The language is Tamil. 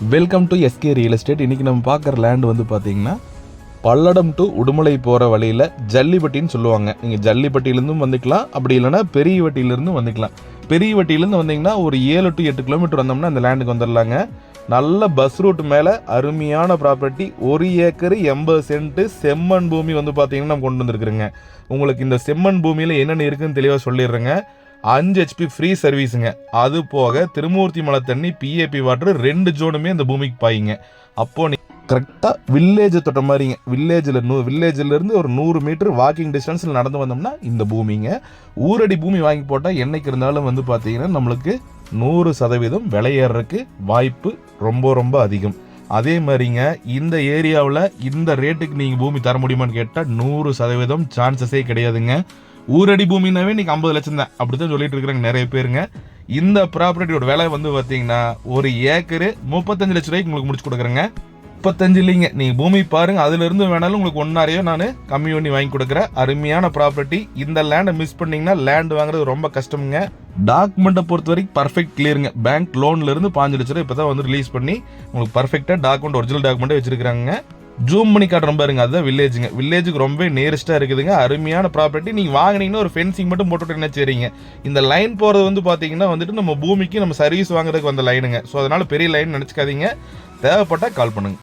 Welcome to SK real estate இன்றைக்கி நம்ம பார்க்குற லேண்ட் வந்து பார்த்தீங்கன்னா பல்லடம் டு உடுமலை போகிற வழியில் ஜல்லிப்பட்டின்னு சொல்லுவாங்க. நீங்கள் ஜல்லிப்பட்டியிலேருந்தும் வந்துக்கலாம் அப்படி இல்லைன்னா பெரிய வட்டியிலேருந்தும் வந்துக்கலாம். பெரிய வட்டியிலேருந்து வந்தீங்கன்னா ஒரு ஏழு டு எட்டு கிலோமீட்டர் வந்தோம்னா அந்த லேண்டுக்கு வந்துடலாங்க நல்ல பஸ் ரூட் மேலே அருமையான ப்ராப்பர்ட்டி ஒரு ஏக்கர் எண்பது சென்ட்டு செம்மண் பூமி வந்து பார்த்தீங்கன்னா நம்ம கொண்டு வந்துருக்குறேங்க. உங்களுக்கு இந்த செம்மண் பூமியில் என்னென்ன இருக்குன்னு தெளிவாக சொல்லிடுறேங்க. அஞ்சு ஹெச்பி ஃப்ரீ சர்வீஸுங்க அது போக திருமூர்த்தி மலை தண்ணி பிஏபி வாட்டர் ரெண்டு ஜோனுமே இந்த பூமிக்கு பாயிங்க. அப்போது நீ கரெக்டாக வில்லேஜ் தொட்ட மாதிரிங்க. வில்லேஜில் நூ வில்லேஜிலேருந்து ஒரு நூறு மீட்டர் வாக்கிங் டிஸ்டன்ஸில் நடந்து வந்தோம்னா இந்த பூமிங்க. ஊரடி பூமி வாங்கி போட்டால் என்றைக்கு இருந்தாலும் வந்து பார்த்தீங்கன்னா நம்மளுக்கு நூறு சதவீதம் விலையேறதுக்கு வாய்ப்பு ரொம்ப ரொம்ப அதிகம். அதே மாதிரிங்க இந்த ஏரியாவில் இந்த ரேட்டுக்கு நீங்கள் பூமி தர முடியுமான்னு கேட்டால் நூறு சதவீதம் சான்சஸே கிடையாதுங்க. ஊரடி பூமினாவே இன்னைக்கு ஐம்பது லட்சம் தான். அப்படித்தான் சொல்லிட்டு இருக்கிறாங்க நிறைய பேருங்க. இந்த ப்ராப்பர்ட்டியோட விலை வந்து பார்த்தீங்கன்னா ஒரு ஏக்கரு முப்பத்தஞ்சு லட்ச ரூபாய்க்கு உங்களுக்கு முடிச்சு கொடுக்குறேங்க. முப்பத்தஞ்சு இல்லைங்க. நீங்கள் பூமி பாருங்க அதுலேருந்து வேணாலும் உங்களுக்கு ஒன்னாரையோ நான் கம்மி பண்ணி வாங்கி கொடுக்குறேன். அருமையான ப்ராப்பர்ட்டி இந்த லேண்டை மிஸ் பண்ணிங்கன்னா லேண்ட் வாங்குறது ரொம்ப கஷ்டமுங்க. டாக்குமெண்ட்டை பொறுத்த வரைக்கும் பர்ஃபெக்ட் கிளியருங்க பேங்க் லோன்லேருந்து பாஞ்சு லட்ச இப்போ தான் வந்து ரிலீஸ் பண்ணி உங்களுக்கு பர்ஃபெக்டாக டாக்குமெண்ட் ஒரிஜினல் டாக்குமெண்ட்டே வச்சுருக்காங்க ஜூம் பண்ணி காட்டுறோம் பாருங்க. அதுதான் வில்லேஜுங்க வில்லேஜுக்கு ரொம்ப நியரஸ்ட்டாக இருக்குதுங்க. அருமையான ப்ராப்பர்ட்டி நீங்கள் வாங்கினீங்கன்னா ஒரு ஃபென்சிங் மட்டும் போட்டுட்டு என்ன செய்றீங்க இந்த லைன் போகிறது வந்து பார்த்தீங்கன்னா வந்துட்டு நம்ம பூமிக்கு நம்ம சர்வீஸ் வாங்குறதுக்கு வந்த லைனுங்க ஸோ அதனால் பெரிய லைன் நினச்சிக்காதீங்க. தேவைப்பட்டால் கால் பண்ணுங்க.